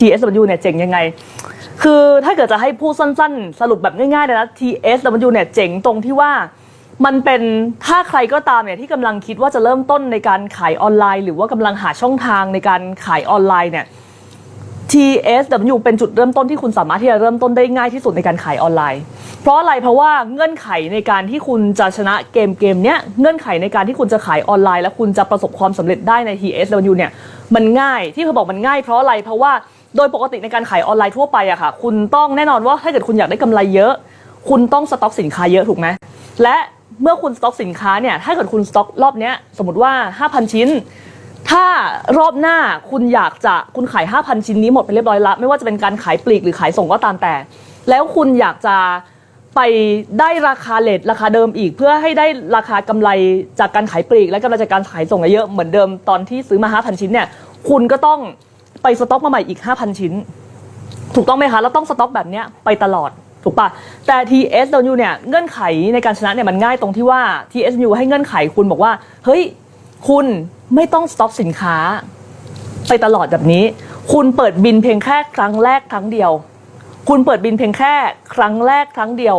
TSW เนี่ยเจ๋งยังไง คือถ้าเกิดจะให้พูดสั้นๆ สรุปแบบง่ายๆเลยนะ TSW เนี่ยเจ๋งตรงที่ว่ามันเป็นถ้าใครก็ตามเนี่ยที่กำลังคิดว่าจะเริ่มต้นในการขายออนไลน์ หรือว่ากำลังหาช่องทางในการขายออนไลน์เนี่ย TSW เป็นจุดเริ่มต้นที่คุณสามารถที่จะเริ่มต้นได้ง่ายที่สุดในการขายออนไลน์ เพราะอะไรเพราะว่าเงื่อนไขในการที่คุณจะชนะเกมเกมเนี้ยเงื่อนไขในการที่คุณจะขายออนไลน์ และคุณจะประสบความสำเร็จได้ใน TSW เนี่ยมันง่ายที่เขาบอกมันง่ายเพราะอะไรเพราะว่า โดยปกติในการขายออนไลน์ทั่วไปอะค่ะ คุณต้องแน่นอนว่าถ้าเกิดคุณอยากได้กำไรเยอะ คุณต้องสต็อกสินค้าเยอะถูกไหมและเมื่อคุณสต็อกสินค้าเนี่ยถ้าเกิดคุณสต็อกรอบเนี้ยสมมติว่า 5,000 ชิ้น ถ้ารอบหน้าคุณอยากจะคุณขาย 5,000 ชิ้นนี้หมดไปเรียบร้อยละไม่ว่าจะเป็นการขายปลีกหรือขายส่งก็ตามแต่ แล้วคุณอยากจะไปได้ราคาเลทราคาเดิมอีก เพื่อให้ได้ราคากำไรจากการขายปลีก และกำไรจากการขายส่งเยอะเหมือนเดิมตอนที่ซื้อมา 5,000 ชิ้นเนี่ยคุณก็ต้อง ไปสต็อกมาใหม่อีก 5,000 ชิ้น ถูกต้องไหมคะ แล้วต้องสต็อกแบบเนี้ยไปตลอด ถูกปะแต่ TSW เนี่ยเงื่อนไขในการชนะเนี่ยมันง่ายตรงที่ว่า TSW ให้เงื่อนไขคุณบอกว่า เฮ้ย คุณไม่ต้องสต็อกสินค้า ไปตลอดแบบนี้ คุณเปิดบินเพียงแค่ครั้งแรกครั้งเดียว คุณเปิดบินเพียงแค่ครั้งแรกครั้งเดียว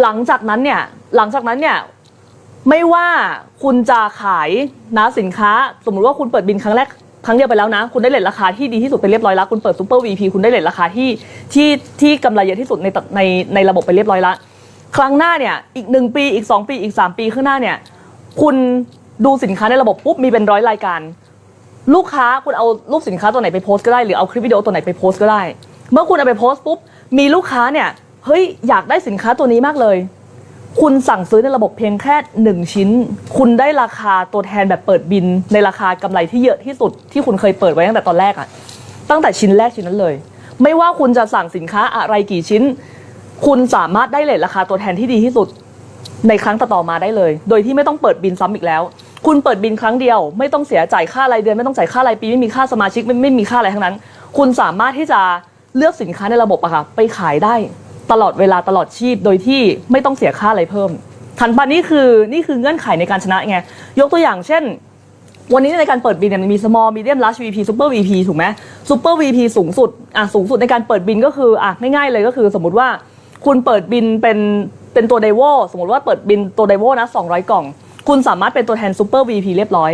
หลังจากนั้นเนี่ยหลังจากนั้นเนี่ยไม่ว่าคุณจะขายนะสินค้า สมมุติว่าคุณเปิดบินครั้งแรก ครั้งเดียวไปแล้วนะ คุณได้เลทราคาที่ดีที่สุดไปเรียบร้อยแล้ว คุณเปิดซูเปอร์ VP คุณได้เลทราคาที่ที่ที่กำไรเยอะที่สุดในในในระบบไปเรียบร้อยแล้วครั้งหน้าเนี่ยอีกหนึ่งปีอีก 2 ปีอีก 3 ปีข้างหน้าเนี่ยคุณดูสินค้าในระบบปุ๊บมีเป็นร้อยรายการ ลูกค้าคุณเอารูปสินค้าตัวไหนไปโพสก็ได้หรือเอาคลิปวิดีโอตัวไหนไปโพสก็ได้ เมื่อคุณเอาไปโพสปุ๊บมีลูกค้าเนี่ยเฮ้ยอยากได้สินค้าตัวนี้มากเลย คุณสั่งซื้อในระบบเพียงแค่หนึ่งชิ้น คุณได้ราคาตัวแทนแบบเปิดบิน ในราคากำไรที่เยอะที่สุดที่คุณเคยเปิดไว้ตั้งแต่ตอนแรกอะตั้งแต่ชิ้นแรกชิ้นนั้นเลย ไม่ว่าคุณจะสั่งสินค้าอะไรกี่ชิ้น คุณสามารถได้เลทราคาตัวแทนที่ดีที่สุด ในครั้งต่อมาได้เลย โดยที่ไม่ต้องเปิดบินซ้ำอีกแล้ว คุณเปิดบินครั้งเดียว ไม่ต้องเสียจ่ายค่ารายเดือนไม่ต้องจ่ายค่ารายปีไม่มีค่าสมาชิกไม่ไม่มีค่าอะไรทั้งนั้น คุณสามารถที่จะเลือกสินค้าในระบบอะค่ะไปขายได้ ตลอดเวลาตลอดชีพโดยที่ไม่ต้องเสียค่าอะไรเพิ่มทันปะนี่คือนี่คือเงื่อนไขในการชนะไงยกตัวอย่างเช่น วันนี้ในการเปิดบินเนี่ยมันมี small medium large VP super VP ถูกไหม super VP สูงสุดอะสูงสุดในการเปิดบินก็คืออะง่ายๆเลยก็คือสมมติว่าคุณเปิดบินเป็นเป็นตัวไดโวสมมติว่าเปิดบินตัวไดโวนะ200 กล่อง คุณสามารถเป็นตัวแทน super VP เรียบร้อย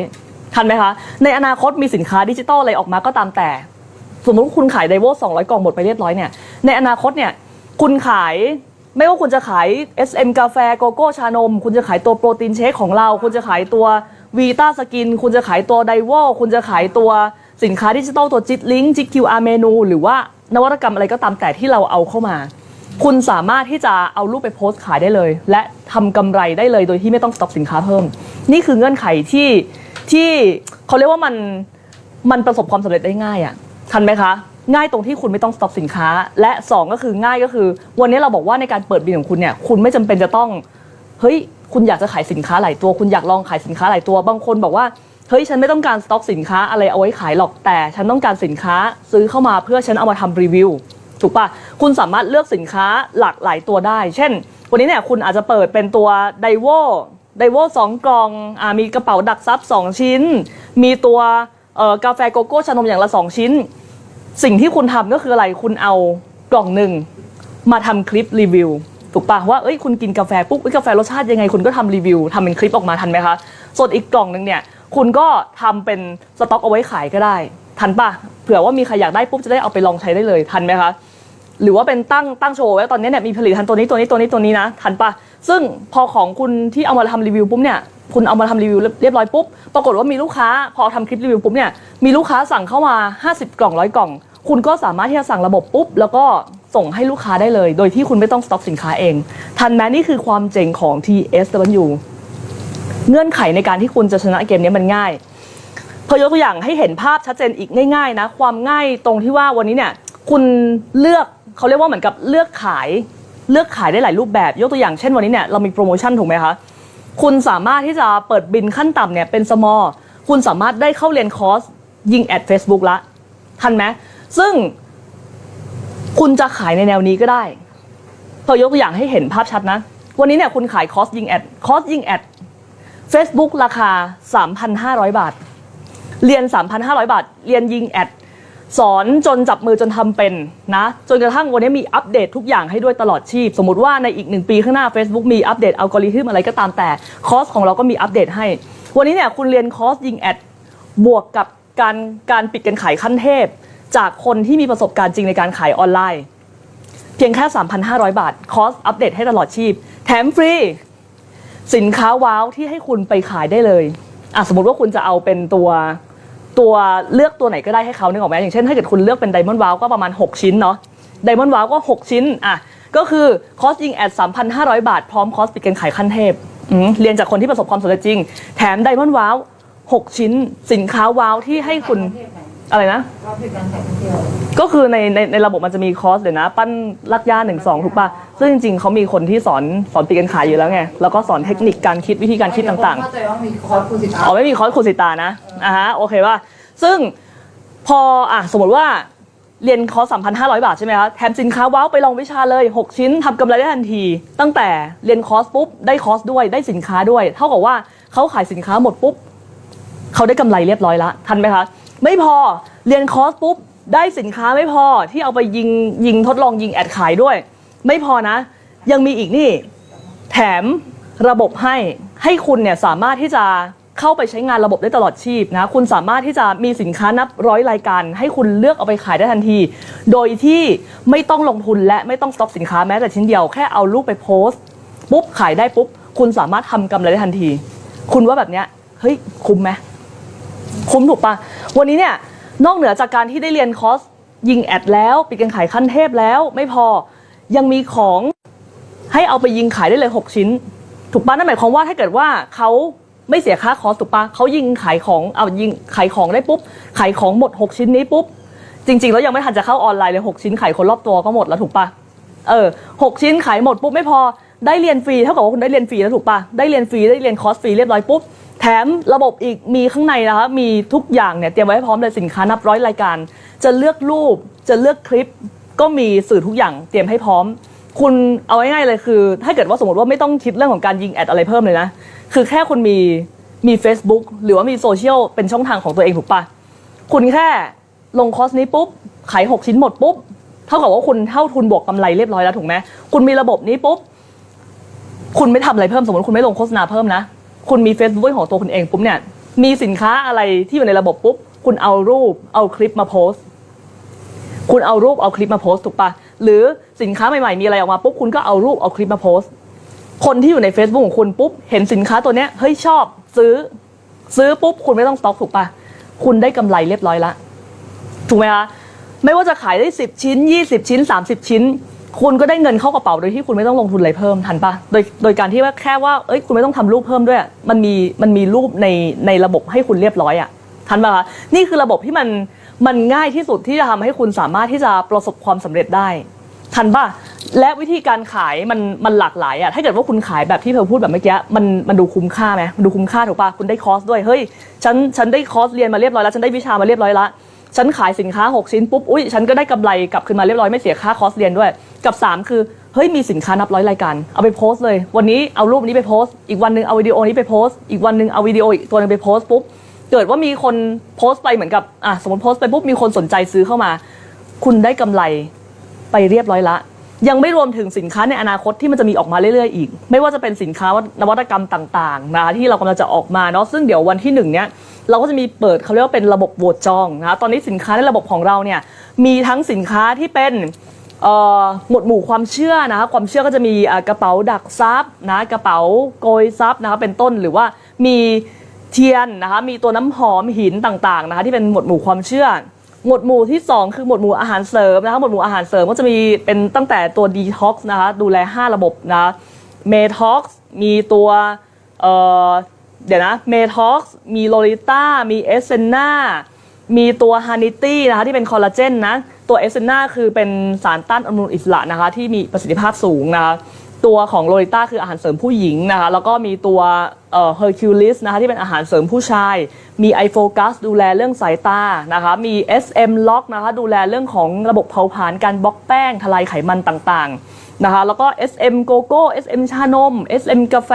ทันไหมคะ ในอนาคตมีสินค้าดิจิตอลอะไรออกมาก็ตามแต่ สมมติว่าคุณขายไดโว200 กล่องหมดไปเรียบร้อยเนี่ย ในอนาคตเนี่ย คุณขายไม่ว่าคุณจะขาย SM กาแฟโกโก้ชานม คุณจะขายตัวโปรตีนเชคของเรา คุณจะขายตัววีต้าสกิน คุณจะขายตัวไดโวคุณจะขายตัวสินค้าดิจิตอลตัวจิตลิงจิต QR เมนู หรือว่านวัตกรรมอะไรก็ตามแต่ที่เราเอาเข้ามา คุณสามารถที่จะเอารูปไปโพสต์ขายได้เลย และทำกำไรได้เลยโดยที่ไม่ต้องสต็อกสินค้าเพิ่ม นี่คือเงื่อนไขที่ที่เขาเรียกว่ามันมันประสบความสำเร็จได้ง่ายอะ่ะทันไหมคะ ง่ายตรงที่คุณไม่ต้องสต็อกสินค้า และ2ก็คือง่ายก็คือ วันนี้เราบอกว่าในการเปิดบินของคุณเนี่ยคุณไม่จำเป็นจะต้องเฮ้ยคุณอยากจะขายสินค้าหลายตัว คุณอยากลองขายสินค้าหลายตัวบางคนบอกว่าเฮ้ยฉันไม่ต้องการสต็อกสินค้าอะไรเอาไว้ขายหรอกแต่ฉันต้องการสินค้าซื้อเข้ามาเพื่อฉันเอามาทำรีวิวถูกปะคุณสามารถเลือกสินค้าหลากหลายตัวได้ เช่น วันนี้เนี่ยคุณอาจจะเปิดเป็นตัวไดโวไดโวสองกล่องอ่ามีกระเป๋าดักซับสองชิ้น มีตัวเอ่อกาแฟโกโก้ชานมอย่างละสองชิ้น สิ่งที่คุณทำก็คืออะไรคุณเอากล่องหนึ่งมาทำคลิปรีวิวถูกปะว่าเอ้ยคุณกินกาแฟปุ๊บกาแฟรสชาติยังไงคุณก็ทำรีวิวทำเป็นคลิปออกมาทันไหมคะส่วนอีกกล่องหนึ่งเนี่ยคุณก็ทำเป็นสต็อกเอาไว้ขายก็ได้ ทันปะเผื่อว่ามีใครอยากได้ปุ๊บจะได้เอาไปลองใช้ได้เลยทันไหมคะหรือว่าเป็นตั้งตั้งโชว์ไว้ตอนนี้เนี่ยมีผลิตภัณฑ์ตัวนี้ตัวนี้ตัวนี้ตัวนี้นะทันปะซึ่งพอของคุณที่เอามาทำรีวิวปุ๊บเนี่ย คุณเอามาทำรีวิวเรียบร้อยปุ๊บ ปรากฏว่ามีลูกค้าพอทำคลิปรีวิวปุ๊บเนี่ยมีลูกค้าสั่งเข้ามา 50 กล่องร้อยกล่อง คุณก็สามารถที่จะสั่งระบบปุ๊บ แล้วก็ส่งให้ลูกค้าได้เลย โดยที่คุณไม่ต้องสต็อกสินค้าเอง ทันไหมนี่คือความเจ๋งของ TSW เงื่อนไขในการที่คุณจะชนะเกมนี้มันง่ายพอยกตัวอย่างให้เห็นภาพชัดเจนอีกง่ายๆนะความง่ายตรงที่ว่าวันนี้เนี่ยคุณเลือกเขาเรียกว่าเหมือนกับเลือกขาย เลือกขายได้หลายรูปแบบ ยกตัวอย่างเช่นวันนี้เนี่ยเรามีโปรโมชั่นถูกไหมคะ คุณสามารถที่จะเปิดบินขั้นต่ำเนี่ยเป็น small คุณสามารถได้เข้าเรียนคอร์สยิงแอด Facebook ละ ทันไหมซึ่งคุณจะขายในแนวนี้ก็ได้พอยกตัวอย่างให้เห็นภาพชัดนะ วันนี้เนี่ยคุณขายคอร์สยิงแอดคอร์สยิงแอด Facebook ราคา 3,500 บาท เรียน 3,500 บาท เรียนยิงแอด สอนจนจับมือจนทำเป็นนะ จนกระทั่งวันนี้มีอัปเดตทุกอย่างให้ด้วยตลอดชีพ สมมติว่าในอีกหนึ่งปีข้างหน้า Facebook มีอัปเดตอัลกอริทึมอะไรก็ตามแต่ คอร์สของเราก็มีอัปเดตให้ วันนี้เนี่ยคุณเรียนคอร์สยิงแอดบวกกับการการปิดการขายขั้นเทพ จากคนที่มีประสบการณ์จริงในการขายออนไลน์ เพียงแค่ 3,500 บาท คอร์สอัปเดตให้ตลอดชีพ แถมฟรี สินค้าว้าวที่ให้คุณไปขายได้เลยอะสมมติว่าคุณจะเอาเป็นตัว ตัวเลือกตัวไหนก็ได้ให้เขานึกออกไหมอย่างเช่นถ้าเกิดคุณเลือกเป็นไดมอนด์ว้าวก็ประมาณ 6 ชิ้นเนาะไดมอนด์ว้าวก็ 6 ชิ้นอะก็คือคอร์สยิงแอด 3,500 บาท พร้อมคอร์สปิดการขายขั้นเทพเรียนจากคนที่ประสบความสำเร็จจริง แถมไดมอนด์ว้าว 6 ชิ้นสินค้าว้าวที่ให้คุณ อะไรนะ ก็คือการแข่งเที่ยวก็คือในในในระบบมันจะมีคอร์สเดี๋ยวนะ ปั้นลักย่าหนึ่งสองถูกปะซึ่งจริงๆเขามีคนที่สอนสอนปีกันขายอยู่แล้วไง แล้วก็สอนเทคนิคการคิดวิธีการคิดต่างเข้าใจว่ามีคอร์สคุณสิทๆธาอ๋อไม่มีคอร์สครูสิตานะอ่าฮะโอเคว่าซึ่งพออะสมมติว่าเรียนคอร์ส3,500 บาทใช่ไหมคะแถมสินค้าว้าวไปลองวิชาเลย 6 ชิ้นทำกำไรได้ทันที ตั้งแต่เรียนคอร์สปุ๊บ ได้คอร์สด้วยได้สินค้าด้วย เท่ากับว่าเขาขายสินค้าหมดปุ๊บ เขาได้กำไรเรียบร้อยละทันไหมคะ ไม่พอเรียนคอร์สปุ๊บได้สินค้าไม่พอที่เอาไปยิงยิงทดลองยิงแอดขายด้วย ไม่พอนะ ยังมีอีกนี่ แถมระบบให้ให้คุณเนี่ยสามารถที่จะเข้าไปใช้งานระบบได้ตลอดชีพนะคุณสามารถที่จะมีสินค้านับร้อยรายการ ให้คุณเลือกเอาไปขายได้ทันที โดยที่ไม่ต้องลงทุนและไม่ต้องสต็อกสินค้าแม้แต่ชิ้นเดียวแค่เอารูปไปโพสต์ปุ๊บขายได้ปุ๊บคุณสามารถทำกำไรได้ทันที คุณว่าแบบเนี้ยเฮ้ยคุ้มไหม คุ้มถูกปะวันนี้เนี่ยนอกเหนือจากการที่ได้เรียนคอร์สยิงแอดแล้ว ปิดการขายขั้นเทพแล้วไม่พอยังมีของให้เอาไปยิงขายได้เลย 6 ชิ้น ถูกปะนั่นหมายความว่าถ้าเกิดว่าเขาไม่เสียค่าคอร์สถูกปะเขายิงขายของเอายิงขายของได้ปุ๊บขายของหมด 6 ชิ้นนี้ปุ๊บจริง ๆ แล้วยังไม่ทันจะเข้าออนไลน์เลย 6 ชิ้นขายคนรอบตัวก็หมดแล้วถูกปะเออหกชิ้นขายหมดปุ๊บไม่พอ ได้เรียนฟรีเท่ากับว่าคุณได้เรียนฟรีแล้วถูกปะได้เรียนฟรีได้เรียนคอร์สฟรีเรียบร้อยปุ๊บแถมระบบอีกมีข้างในนะคะมีทุกอย่างเนี่ยเตรียมไว้ให้พร้อมเลยสินค้านับร้อยรายการ จะเลือกรูปจะเลือกคลิป ก็มีสื่อทุกอย่างเตรียมให้พร้อม คุณเอาง่ายๆเลยคือ ถ้าเกิดว่าสมมติว่าไม่ต้องคิดเรื่องของการยิงแอดอะไรเพิ่มเลยนะ คือแค่คุณมีมี Facebook หรือว่ามีโซเชียลเป็นช่องทางของตัวเองถูกปะคุณแค่ลงคอร์สนี้ปุ๊บขาย6ชิ้นหมดปุ๊บเท่ากับว่าคุณเท่าทุนบวกกำไรเรียบร้อยแล้วถูกไหมคุณมีระบบนี้ปุ๊บ คุณไม่ทำอะไรเพิ่มสมมติคุณไม่ลงโฆษณาเพิ่มนะคุณมี Facebook ของตัวคุณเองปุ๊บเนี่ยมีสินค้าอะไรที่อยู่ในระบบปุ๊บคุณเอารูปเอาคลิปมาโพสต์ คุณเอารูปเอาคลิปมาโพสต์ถูกปะหรือสินค้าใหม่ๆมีอะไรออกมาปุ๊บคุณก็เอารูปเอาคลิปมาโพสต์ คนที่อยู่ใน Facebook ของคุณปุ๊บเห็นสินค้าตัวเนี้ยเฮ้ยชอบซื้อ ซื้อปุ๊บคุณไม่ต้องสต็อกถูกปะคุณได้กำไรเรียบร้อยละถูกไหมคะไม่ว่าจะขายได้ 10 ชิ้น 20 ชิ้น 30 ชิ้น คุณก็ได้เงินเข้ากระเป๋าโดยที่คุณไม่ต้องลงทุนอะไรเพิ่มทันปะโดยโดยการที่ว่าแค่ว่าเอ้ยคุณไม่ต้องทำรูปเพิ่มด้วยอะมันมีมันมีรูปในในระบบให้คุณเรียบร้อยอะทันปะคะนี่คือระบบที่มันมันง่ายที่สุดที่จะทำให้คุณสามารถที่จะประสบความสำเร็จได้ทันปะและวิธีการขายมันมันหลากหลายอะถ้าเกิดว่าคุณขายแบบที่เพลพูดแบบเมื่อกี้มันมันดูคุ้มค่าไหมมันดูคุ้มค่าถูกปะคุณได้คอร์สด้วยเฮ้ยฉันฉันได้คอร์สเรียนมาเรียบร้อยแล้วฉันได้วิชามาเรียบร้อยละ ฉันขายสินค้า 6 ชิ้นปุ๊บอุ้ยฉันก็ได้กำไรกลับคืนมาเรียบร้อยไม่เสียค่าคอสเรียนด้วย กับ 3 คือเฮ้ยมีสินค้านับร้อยรายการเอาไปโพสต์เลย วันนี้เอารูปนี้ไปโพสต์อีกวันหนึ่งเอาวิดีโอนี้ไปโพสต์อีกวันหนึ่งเอาวิดีโออีกตัวหนึงไปโพสต์ปุ๊บเกิดว่ามีคนโพสต์ไปเหมือนกับอะสมมติโพสต์ไปปุ๊บมีคนสนใจซื้อเข้ามา คุณได้กำไรไปเรียบร้อยละ ยังไม่รวมถึงสินค้าในอนาคตที่มันจะมีออกมาเรื่อยๆอีก ไม่ว่าจะเป็นสินค้านวัตกรรมต่างๆนะที่เรากำลังจะออกมาเนาะซึ่งเดี๋ยววันที่หนึ่งเนี้ย เราก็จะมีเปิดเขาเรียกว่าเป็นระบบโหวตจองนะตอนนี้สินค้าในระบบของเราเนี่ยมีทั้งสินค้าที่เป็นหมวดหมู่ความเชื่อนะคะความเชื่อก็จะมีกระเป๋าดักซับนะกระเป๋าโกยซับนะคะเป็นต้นหรือว่ามีเทียนนะคะมีตัวน้ำหอมหินต่างๆนะคะที่เป็นหมวดหมู่ความเชื่อ หมวดหมู่ที่ 2 คือหมวดหมู่อาหารเสริมนะคะหมวดหมู่อาหารเสริมก็จะมีเป็นตั้งแต่ตัว Detox นะคะดูแล 5 ระบบนะ Metox มีตัว เดี๋ยวนะ Metox มี Lolita มี e s s e n a มีตัว Hanity นะคะที่เป็นคอลลาเจนนะ ตัว e s s e n a คือเป็นสารต้านอนุมูลอิสระนะคะที่มีประสิทธิภาพสูงนะคะตัวของโลลิต้าคืออาหารเสริมผู้หญิงนะคะแล้วก็มีตัวเอ่อ Hercules นะคะที่เป็นอาหารเสริมผู้ชาย มี iFocus ดูแลเรื่องสายตานะคะมี SM Lock นะคะดูแลเรื่องของระบบเผาผลาญการบล็อกแป้งทลายไขมันต่างๆนะคะแล้วก็ SM GoGo SM ชานม SM กาแฟ